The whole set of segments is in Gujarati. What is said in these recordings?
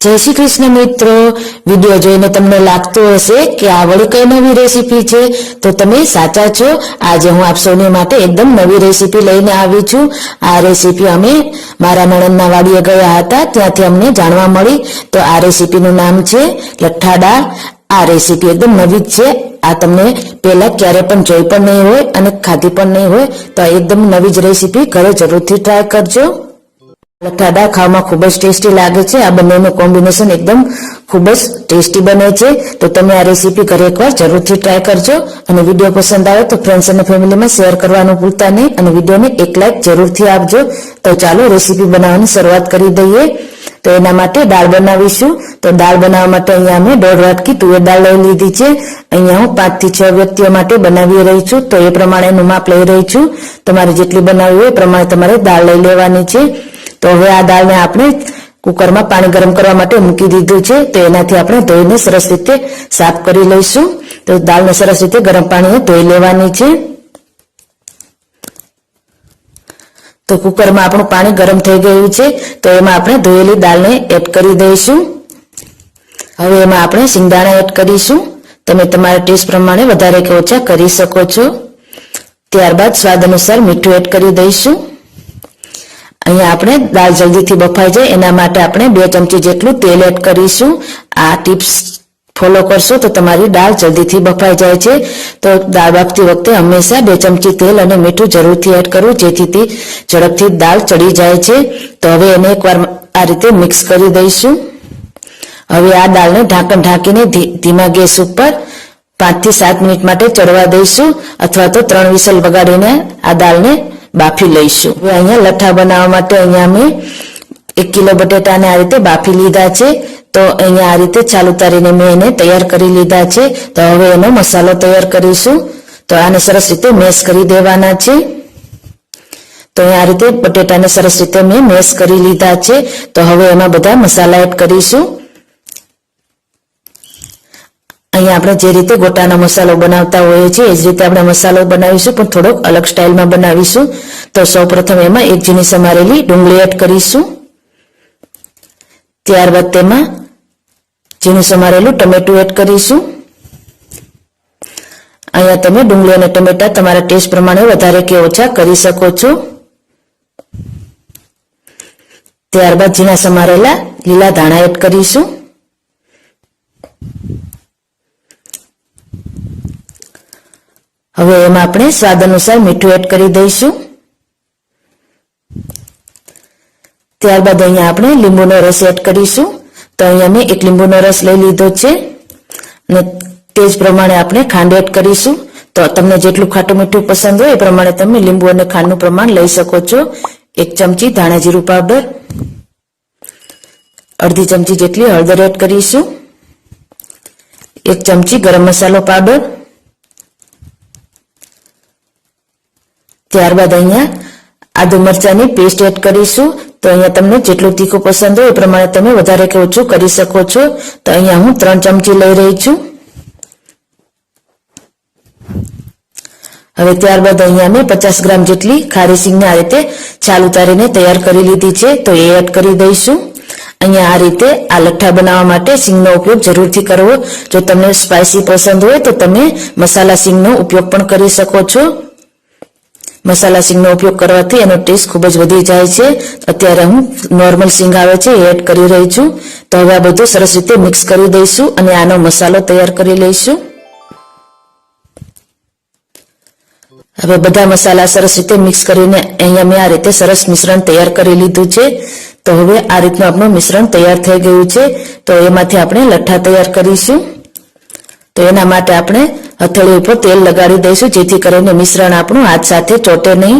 જય શ્રી કૃષ્ણ મિત્રો. વીડિયો જોઈને તમને લાગતું હશે કે આ વળી કઈ નવી રેસીપી છે, તો તમે સાચા છો. આજે હું આપ સૌને માટે એકદમ નવી રેસીપી લઈને આવી છું. આ રેસીપી અમે મારા નણંદના વાડીએ ગયા હતા. ત્યાંથી અમને જાણવા મળી. તો આ રેસીપીનું નામ છે લઠ્ઠાડા આ રેસીપી એકદમ નવી જ છે. આ તમને પહેલા ક્યારે પણ જોઈ પણ નહીં હોય અને ખાધી પણ નહીં હોય. તો એકદમ નવી જ રેસીપી ઘરે જરૂરથી ટ્રાય કરજો. લઠ્ઠાડા ખાવામાં ખૂબ જ ટેસ્ટી લાગે છે. આ બંનેનું કોમ્બિનેશન એકદમ ખૂબ જ ટેસ્ટી બને છે. તો તમે આ રેસીપી ઘરે એકવાર જરૂરથી ટ્રાય કરજો અને વીડિયો પસંદ આવે તો ફ્રેન્ડ્સ અને ફેમિલીમાં શેર કરવાનું ભૂલતા નહીં અને વિડીયોને એક લાઈક જરૂરથી આપજો. તો ચાલો રેસીપી બનાવવાની શરૂઆત કરી દઈએ. તો એના માટે દાળ બનાવીશું. તો દાળ બનાવવા માટે અહીંયા અમે દોઢ વાટકી તુવેર દાળ લઈ લીધી છે. અહીંયા હું પાંચથી છ વ્યક્તિઓ માટે બનાવી રહી છું. તો એ પ્રમાણેનું માપ લઈ રહી છું. તમારે જેટલી બનાવવી હોય એ પ્રમાણે તમારે દાળ લઈ લેવાની છે. તો હવે આ દાળને આપણે કુકરમાં પાણી ગરમ કરવા માટે મૂકી દીધું છે. તો એનાથી આપણે ધોઈને સરસ રીતે સાફ કરી લઈશું. તો દાળને સરસ રીતે ગરમ પાણીએ ધોઈ લેવાની છે. તો કુકરમાં આપણું પાણી ગરમ થઈ ગયું છે. તો એમાં આપણે ધોયેલી દાળને એડ કરી દઈશું. હવે એમાં આપણે સિંગદાણા એડ કરીશું. તમે તમારા ટેસ્ટ પ્રમાણે વધારે કે ઓછા કરી શકો છો. ત્યારબાદ સ્વાદ અનુસાર મીઠું એડ કરી દઈશું. અહીંયા આપણે દાળ જલ્દીથી બફાઈ જાય. એના માટે આપણે બે ચમચી જેટલું તેલ એડ કરીશું. આ ટિપ્સ ફોલો કરશો તો તમારી દાળ જલ્દીથી બફાઈ જાય છે. તો દાળ બાફતી વખતે હંમેશા બે ચમચી તેલ અને મીઠું જરૂરથી એડ કરવું જેથી તે ઝડપથી દાળ ચડી જાય છે. તો હવે એને એકવાર આ રીતે મિક્સ કરી દઈશું. હવે આ દાળને ઢાંકણ ઢાંકીને ધીમા ગેસ ઉપર પાંચથી સાત મિનિટ માટે ચડવા દઈશું. અથવા તો ત્રણ વિસલ વગાડીને આ દાળને બાફી લઈશું. હવે અહીંયા લઠ્ઠા બનાવવા માટે અહીંયા અમે એક કિલો બટેટાને આ રીતે બાફી લીધા છે. તો અહીંયા આ રીતે ચાલુ તારીને મેં એને તૈયાર કરી લીધા છે. તો હવે એનો મસાલો તૈયાર કરીશું. તો આને સરસ રીતે મેશ કરી દેવાના છે. તો આ રીતે બટેટાને સરસ રીતે મેં મેશ કરી લીધા છે. તો હવે એમાં બધા મસાલા એડ કરીશું. અહીંયા આપણે જે રીતે ગોટાનો મસાલો બનાવતા હોઈએ છીએ, એ જ રીતે આપણે મસાલો બનાવીશું, પણ થોડોક અલગ સ્ટાઇલમાં બનાવીશું. તો સૌપ્રથમ એમાં એક જીની સમારેલી ડુંગળી એડ કરીશું. ત્યારબાદ તેમાં ઝીણું સમારેલું ટમેટું એડ કરીશું. અહીંયા તમે ડુંગળી અને ટમેટા તમારા ટેસ્ટ પ્રમાણે વધારે કે ઓછા કરી શકો છો. ત્યારબાદ ઝીણા સમારેલા લીલા ધાણા એડ કરીશું. હવે એમાં આપણે સ્વાદ અનુસાર મીઠું એડ કરી દઈશું. ત્યારબાદ અહીંયા આપણે લીંબુનો રસ એડ કરીશું. તો અહીંયા મેં એક લીંબુનો રસ લઈ લીધો છે. અને તે જ પ્રમાણે આપણે ખાંડ એડ કરીશું. તો તમને જેટલું ખાટું મીઠું પસંદ હોય એ પ્રમાણે તમે લીંબુ અને ખાંડનું પ્રમાણ લઈ શકો છો. એક ચમચી ધાણા જીરું પાવડર. અડધી ચમચી જેટલી હળદર એડ કરીશું. એક ચમચી ગરમ મસાલો પાવડર. ત્યારબાદ અહીંયા આદુ મરચાની પેસ્ટ એડ કરીશું. તો અહીંયા તમને જેટલું તીખું પસંદ હોય એ પ્રમાણે તમે વધારે કે ઓછું કરી શકો છો. તો અહીંયા હું ત્રણ ચમચી લઈ રહી છું. હવે ત્યારબાદ અહીંયા મેં પચાસ ગ્રામ જેટલી ખારી સિંગને આ રીતે છાલ ઉતારીને તૈયાર કરી લીધી છે. તો એ એડ કરી દઈશું. અહીંયા આ રીતે આ લઠ્ઠા બનાવવા માટે સિંગનો ઉપયોગ જરૂરથી કરવો. જો તમને સ્પાઇસી પસંદ હોય તો તમે મસાલા સિંગનો ઉપયોગ પણ કરી શકો છો. મસાલા સિંગનો ઉપયોગ કરવાથી એનો ટેસ્ટ ખૂબ જ વધી જાય છે. અત્યારે હું નોર્મલ સિંગ આવે છે એ એડ કરી રહી છું. તો હવે આ બધું સરસ રીતે મિક્સ કરી દઈશું અને આનો મસાલો તૈયાર કરી લઈશું. હવે બધા મસાલા સરસ રીતે મિક્સ કરીને અહીંયા મેં આ રીતે સરસ મિશ્રણ તૈયાર કરી લીધું છે. તો હવે આ રીતનું આપણું મિશ્રણ તૈયાર થઈ ગયું છે. તો એમાંથી આપણે લઠ્ઠા તૈયાર કરીશું. તો એના માટે આપણે હથેળી ઉપર તેલ લગાડી દઈશું, જેથી કરીને મિશ્રણ આપણું હાથ સાથે ચોટે નહીં.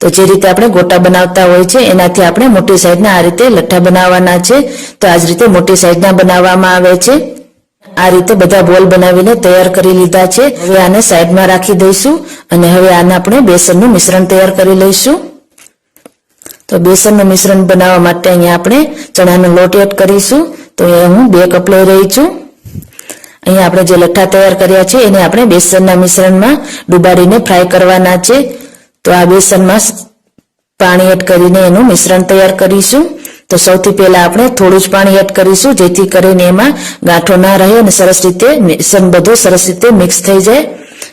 તો જે રીતે આપણે ગોટા બનાવતા હોય છે, એનાથી આપણે મોટી સાઈઝના આ રીતે લઠ્ઠા બનાવવાના છે. તો આ જ રીતે મોટી સાઈઝના બનાવવામાં આવે છે. આ રીતે બધા બોલ બનાવીને તૈયાર કરી લીધા છે. હવે આને સાઈડમાં રાખી દઈશું અને હવે આને આપણે બેસનનું મિશ્રણ તૈયાર કરી લઈશું. તો બેસનનું મિશ્રણ બનાવવા માટે અહીંયા આપણે ચણાનો લોટ એડ કરીશું. તો અહીંયા હું બે કપ લઈ રહી છું. અહીંયા આપણે જે લઠ્ઠા તૈયાર કર્યા છે, એને આપણે બેસનના મિશ્રણમાં ડુબાડીને ફ્રાય કરવાના છે. તો આ બેસનમાં પાણી એડ કરીને એનું મિશ્રણ તૈયાર કરીશું. તો સૌથી પહેલા આપણે થોડું જ પાણી એડ કરીશું, જેથી કરીને એમાં ગાંઠો ના રહે અને સરસ રીતે મિશ્રણ બધું સરસ રીતે મિક્સ થઈ જાય.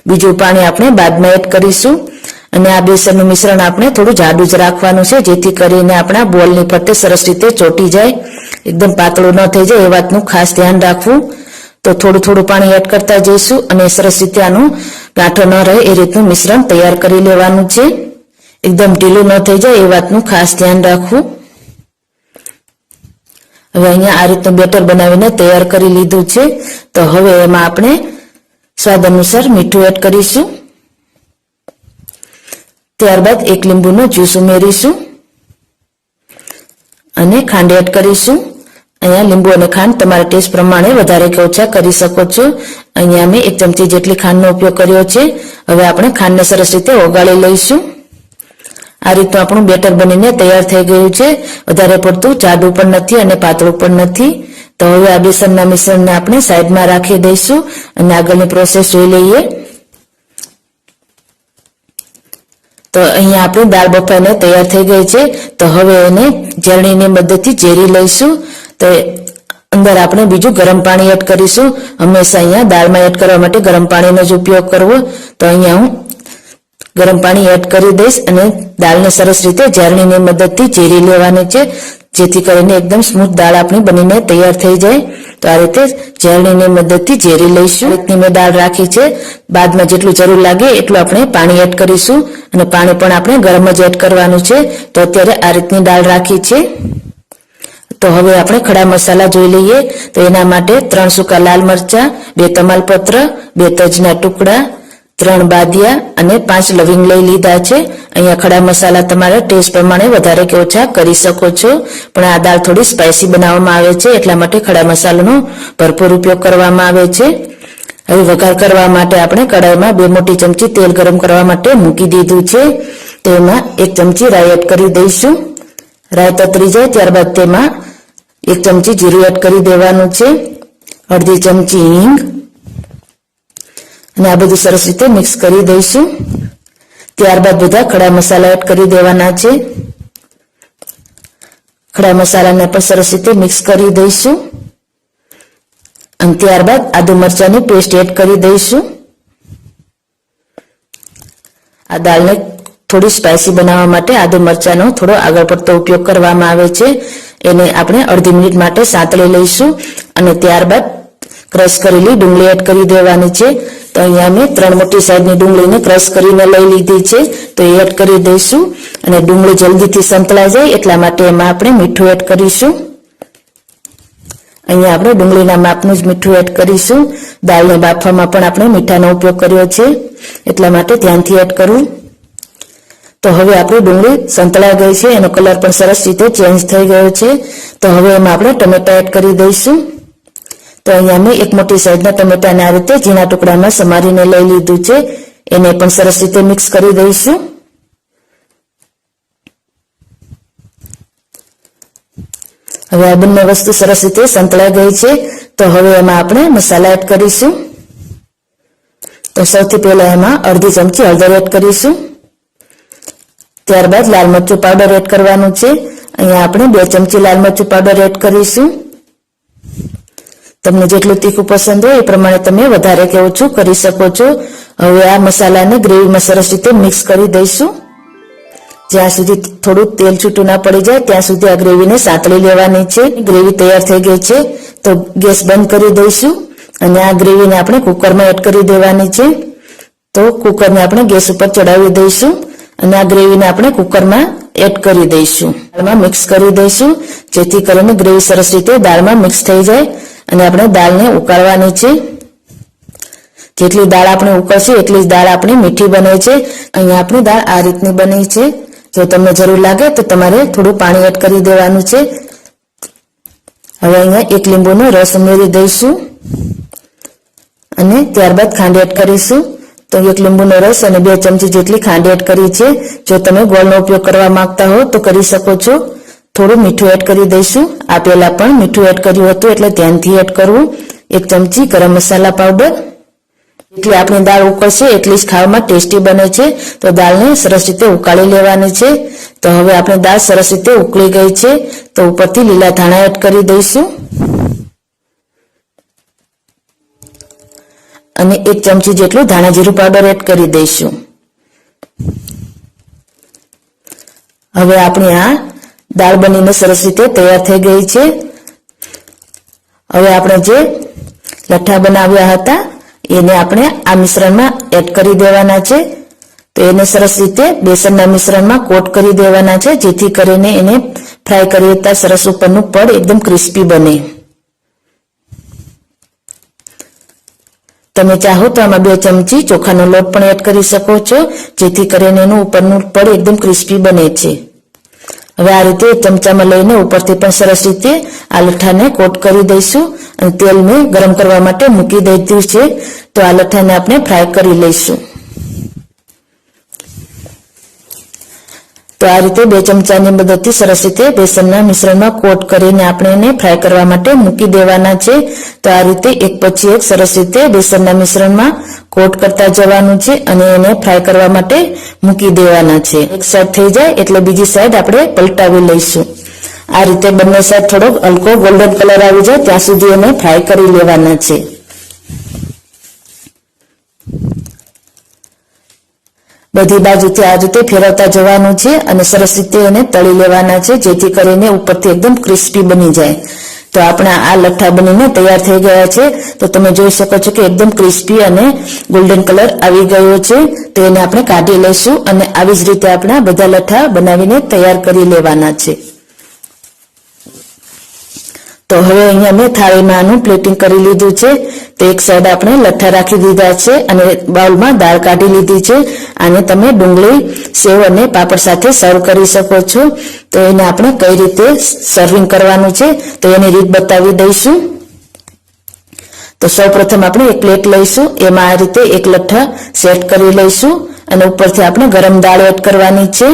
બીજું પાણી આપણે બાદમાં એડ કરીશું. અને આ બેસનનું મિશ્રણ આપણે થોડું જાડું જ રાખવાનું છે, જેથી કરીને આપણા બોલની ફરતે સરસ રીતે ચોટી જાય. એકદમ પાતળું ન થઈ જાય, એ વાતનું ખાસ ધ્યાન રાખવું. તો થોડું થોડું પાણી એડ કરતા જઈશું અને સરસ રીતે આનું ગાંઠો ન રહે એ રીતનું મિશ્રણ તૈયાર કરી લેવાનું છે. એકદમ ઢીલું ન થઈ જાય એ વાતનું ખાસ ધ્યાન રાખવું. હવે અહીંયા આ રીતનું બેટર બનાવીને તૈયાર કરી લીધું છે. તો હવે એમાં આપણે સ્વાદ અનુસાર મીઠું એડ કરીશું. ત્યારબાદ એક લીંબુનો જ્યુસ ઉમેરીશું. અને ખાંડ એડ કરીશું. અહીંયા લીંબુ અને ખાંડ તમારા ટેસ્ટ પ્રમાણે વધારે કે ઓછા કરી શકો છો. અહીંયા અમે એક ચમચી જેટલી ખાંડનો ઉપયોગ કર્યો છે. હવે આપણે ખાંડને સરસ રીતે ઓગાળી લઈશું. આ રીતનું આપણું બેટર બનીને તૈયાર થઈ ગયું છે. વધારે પડતું જાડું પણ નથી અને પાતળું પણ નથી. તો હવે આ બેસનના મિશ્રણને આપણે સાઈડમાં રાખી દઈશું અને આગળની પ્રોસેસ જોઈ લઈએ. તો અહીંયા આપણી દાળ બફાઈને તૈયાર થઈ ગઈ છે. તો હવે એને ઝરણીની મદદથી ઝેરી લઈશું. તો અંદર આપણે બીજું ગરમ પાણી એડ કરીશું. હંમેશા અહીંયા દાળમાં એડ કરવા માટે ગરમ પાણીનો જ ઉપયોગ કરવો. તો અહીંયા હું ગરમ પાણી એડ કરી દઈશ અને દાળને સરસ રીતે ઝારણીની મદદથી ચીરી લેવાની છે. જેથી કરીને એકદમ સ્મૂથ દાળ આપણી બનીને તૈયાર થઈ જાય. તો આ રીતે ઝારણીની મદદથી ઝેરી લઈશું. રીતની મેં દાળ રાખી છે. બાદમાં જેટલું જરૂર લાગે એટલું આપણે પાણી એડ કરીશું. અને પાણી પણ આપણે ગરમ જ એડ કરવાનું છે. તો અત્યારે આ રીતની દાળ રાખી છે. તો હવે આપણે ખડા મસાલા જોઈ લઈએ. તો એના માટે ત્રણ સૂકા લાલ મરચા, બે તમાલપત્ર, બે તજના ટુકડા, ત્રણ બાદિયા અને પાંચ લવિંગ લઈ લીધા છે. અહીંયા ખડા મસાલા તમારે ટેસ્ટ પ્રમાણે વધારે કે ઓછા કરી શકો છો. પણ આ દાળ થોડી સ્પાઇસી બનાવવામાં આવે છે, એટલા માટે ખડા મસાલાનો ભરપૂર ઉપયોગ કરવામાં આવે છે. હવે વઘાર કરવા માટે આપણે કડાઈમાં બે મોટી ચમચી તેલ ગરમ કરવા માટે મૂકી દીધું છે. તેમાં એક ચમચી રાઈ એડ કરી દઈશું. રાઈ તતરી જાય ત્યારબાદ તેમાં એક ચમચી જીરું એડ કરી દેવાનું છે. અડધી ચમચી હિંગ. અને આ બધું સરસ રીતે મિક્સ કરી દઈશું. ત્યારબાદ બધા ખડા મસાલા એડ કરી દેવાના છે. ખડા મસાલાને પણ સરસ રીતે મિક્સ કરી દઈશું. અને ત્યારબાદ આદુ મરચાની પેસ્ટ એડ કરી દઈશું. આ દાળને થોડી સ્પાઇસી બનાવવા માટે આદુ મરચાનો થોડો આગળ પડતો ઉપયોગ કરવામાં આવે છે. એને આપણે અડધી મિનિટ માટે સાંતળી લઈશું અને ત્યારબાદ ક્રશ કરેલી ડુંગળી એડ કરી દેવાની છે. તો અહીંયા મેં ત્રણ મોટી સાઈઝની ડુંગળીને ક્રશ કરીને લઈ લીધી છે. તો એ એડ કરી દઈશું અને ડુંગળી જલ્દીથી સંતળાઈ જાય એટલા માટે એમાં આપણે મીઠું એડ કરીશું. અહીંયા આપણે ડુંગળીના માપનું જ મીઠું એડ કરીશું. દાળને બાફવામાં પણ આપણે મીઠાનો ઉપયોગ કર્યો છે. એટલા માટે ધ્યાનથી એડ કરવું તો હવે આપણી ડુંગળી સંતળાઈ ગઈ છે, એનો કલર પણ સરસ રીતે ચેન્જ થઈ ગયો છે. તો હવે એમાં આપણે ટમેટા એડ કરી દઈશું. તો અહીંયા મેં એક મોટી સાઈઝના ટમેટાને આ રીતે ઝીણા ટુકડામાં સમારીને લઈ લીધું છે. એને પણ સરસ રીતે મિક્સ કરી દઈશું. હવે આ બંને વસ્તુ સરસ રીતે સંતળાઈ ગઈ છે. તો હવે એમાં આપણે મસાલા એડ કરીશું. તો સૌથી પહેલા એમાં અડધી ચમચી હળદર એડ કરીશું. ત્યારબાદ લાલ મરચું પાવડર એડ કરવાનું છે. અહીંયા આપણે બે ચમચી લાલ મરચું પાવડર એડ કરીશું. તમને જેટલું તીખું પસંદ હોય એ પ્રમાણે તમે વધારે કે ઓછું કરી શકો છો. હવે આ મસાલાને ગ્રેવીમાં સરસ રીતે મિક્સ કરી દઈશું. જ્યાં સુધી થોડું તેલ છૂટું ના પડી જાય, ત્યાં સુધી આ ગ્રેવીને સાંતળી લેવાની છે. ગ્રેવી તૈયાર થઈ ગઈ છે, તો ગેસ બંધ કરી દઈશું. અને આ ગ્રેવીને આપણે કુકરમાં એડ કરી દેવાની છે. તો કુકરને આપણે ગેસ ઉપર ચડાવી દઈશું. અને આ ગ્રેવીને આપણે કુકરમાં એડ કરી દઈશું. દાળમાં મિક્સ કરી દઈશું. જેથી કરીને ગ્રેવી સરસ રીતે દાળમાં મિક્સ થઈ જાય અને આપણે દાળને ઉકાળવાની છે. જેટલી દાળ આપણે ઉકળશે એટલી જ દાળ આપણી મીઠી બને છે. અહીંયા આપણી દાળ આ રીતની બની છે. જો તમને જરૂર લાગે તો તમારે થોડું પાણી એડ કરી દેવાનું છે. હવે અહીંયા એક લીંબુનો રસ ઉમેરી દઈશું. અને ત્યારબાદ ખાંડ એડ કરીશું. તો એક લીંબુનો રસ અને બે ચમચી જેટલી ખાંડ એડ કરી છે. જો તમે ગોળનો ઉપયોગ કરવા માંગતા હો તો કરી શકો છો. થોડું મીઠું એડ કરી દઈશું. આ પહેલા પણ મીઠું એડ કર્યું હતું એટલે ધ્યાનથી એડ કરવું. એક ચમચી ગરમ મસાલા પાવડર. એટલી આપણી દાળ ઉકળશે એટલી જ ખાવામાં ટેસ્ટી બને છે. તો દાળને સરસ રીતે ઉકાળી લેવાની છે. તો હવે આપણી દાળ સરસ રીતે ઉકળી ગઈ છે. તો ઉપરથી લીલા ધાણા એડ કરી દઈશું. અને એક ચમચી જેટલું ધાણા જીરું પાવડર એડ કરી દઈશું. હવે આપણી આ દાળ બનીને સરસ રીતે તૈયાર થઈ ગઈ છે. હવે આપણે જે લઠ્ઠા બનાવ્યા હતા, એને આપણે આ મિશ્રણમાં એડ કરી દેવાના છે. તો એને સરસ રીતે બેસનના મિશ્રણમાં કોટ કરી દેવાના છે, જેથી કરીને એને ફ્રાય કરીએ ત્યાં સરસ ઉપરનું પડ એકદમ ક્રિસ્પી બને. તમે ચાહો તો આમાં બે ચમચી ચોખાનો લોટ પણ એડ કરી શકો છો, જેથી કરીને એનું ઉપરનું પડ એકદમ ક્રિસ્પી બને છે. હવે આ રીતે ચમચામાં લઈને ઉપરથી પણ સરસ રીતે આ લઠ્ઠાને કોટ કરી દઈશું અને તેલ મેં ગરમ કરવા માટે મૂકી દીધું છે. તો આ લઠ્ઠાને આપણે ફ્રાય કરી લઈશું. તો આ રીતે બે ચમચાની મદદથી સરસ રીતે બેસનના મિશ્રણમાં કોટ કરીને આપણે એને ફ્રાય કરવા માટે મૂકી દેવાના છે. તો આ રીતે એક પછી એક સરસ રીતે બેસનના મિશ્રણમાં કોટ કરતા જવાનું છે અને એને ફ્રાય કરવા માટે મૂકી દેવાના છે. એક સાઈડ થઈ જાય એટલે બીજી સાઈડ આપણે પલટાવી લઈશું. આ રીતે બંને સાઈડ થોડોક હલકો ગોલ્ડન કલર આવી જાય ત્યાં સુધી એને ફ્રાય કરી લેવાના છે. બધી બાજુથી આ રીતે ફેરવતા જવાનું છે અને સરસ રીતે એને તળી લેવાના છે, જેથી કરીને ઉપરથી એકદમ ક્રિસ્પી બની જાય. તો આપણા આ લઠ્ઠા બનીને તૈયાર થઈ ગયા છે. તો તમે જોઈ શકો છો કે એકદમ ક્રિસ્પી અને ગોલ્ડન કલર આવી ગયો છે. તો એને આપણે કાઢી લઈશું અને આવી જ રીતે આપણા બધા લઠ્ઠા બનાવીને તૈયાર કરી લેવાના છે. તો હવે અહીંયા મેં થાળીમાં આનું પ્લેટિંગ કરી લીધું છે. તો એક સાઈડ આપણે લઠ્ઠા રાખી દીધા છે અને બાઉલમાં દાળ કાઢી લીધી છે. આને તમે ડુંગળી, સેવ અને પાપડ સાથે સર્વ કરી શકો છો. તો એને આપણે કઈ રીતે સર્વિંગ કરવાનું છે, તો એની રીત બતાવી દઈશું. તો સૌ પ્રથમ આપણે એક પ્લેટ લઈશું, એમાં આ રીતે એક લઠ્ઠા સેટ કરી લઈશું અને ઉપરથી આપણે ગરમ દાળ એડ કરવાની છે.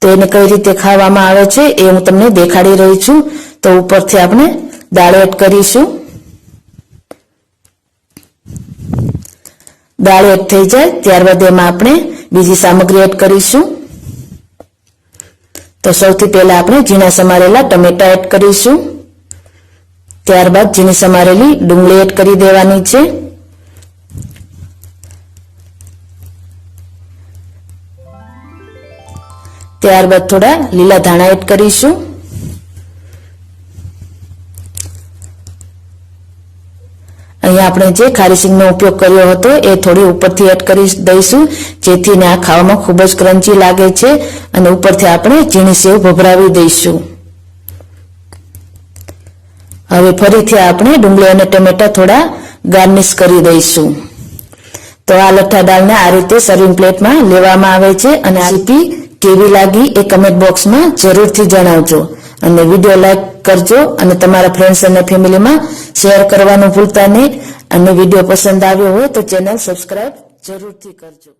તો એને કઈ રીતે ખાવામાં આવે છે એ હું તમને દેખાડી રહી છું. તો ઉપરથી આપણે દાળ એડ કરીશું. દાળ એડ થઈ જાય, ત્યારબાદ એમાં આપણે બીજી સામગ્રી એડ કરીશું. તો સૌથી પહેલા આપણે ઝીણા સમારેલા ટમેટા એડ કરીશું. ત્યારબાદ ઝીણી સમારેલી ડુંગળી એડ કરી દેવાની છે. ત્યારબાદ થોડા લીલા ધાણા એડ કરીશું. અહીંયા આપણે જે ખારી સિંગનો ઉપયોગ કર્યો હતો એ થોડી ઉપરથી એડ કરી દઈશું. જેથી આ ખાવામાં ખૂબ જ ક્રન્ચી લાગે છે અને ઉપરથી આપણે ઝીણી સેવ ભભરાવી દઈશું. હવે ફરીથી આપણે ડુંગળી અને ટમેટા થોડા ગાર્નિશ કરી દઈશું. તો આ લઠ્ઠા દાળને આ રીતે સર્વિંગ પ્લેટમાં લેવામાં આવે છે અને આ રેસીપી કેવી લાગી એ કમેન્ટ બોક્સમાં જરૂરથી જણાવજો. અને વીડિયો લાઈક કરજો અને તમારા ફ્રેન્ડ્સ અને ફેમિલીમાં શેર કરવાનું ભૂલતા નહીં. અને વીડિયો પસંદ આવ્યો હોય તો ચેનલ સબસ્ક્રાઈબ જરૂરથી કરજો.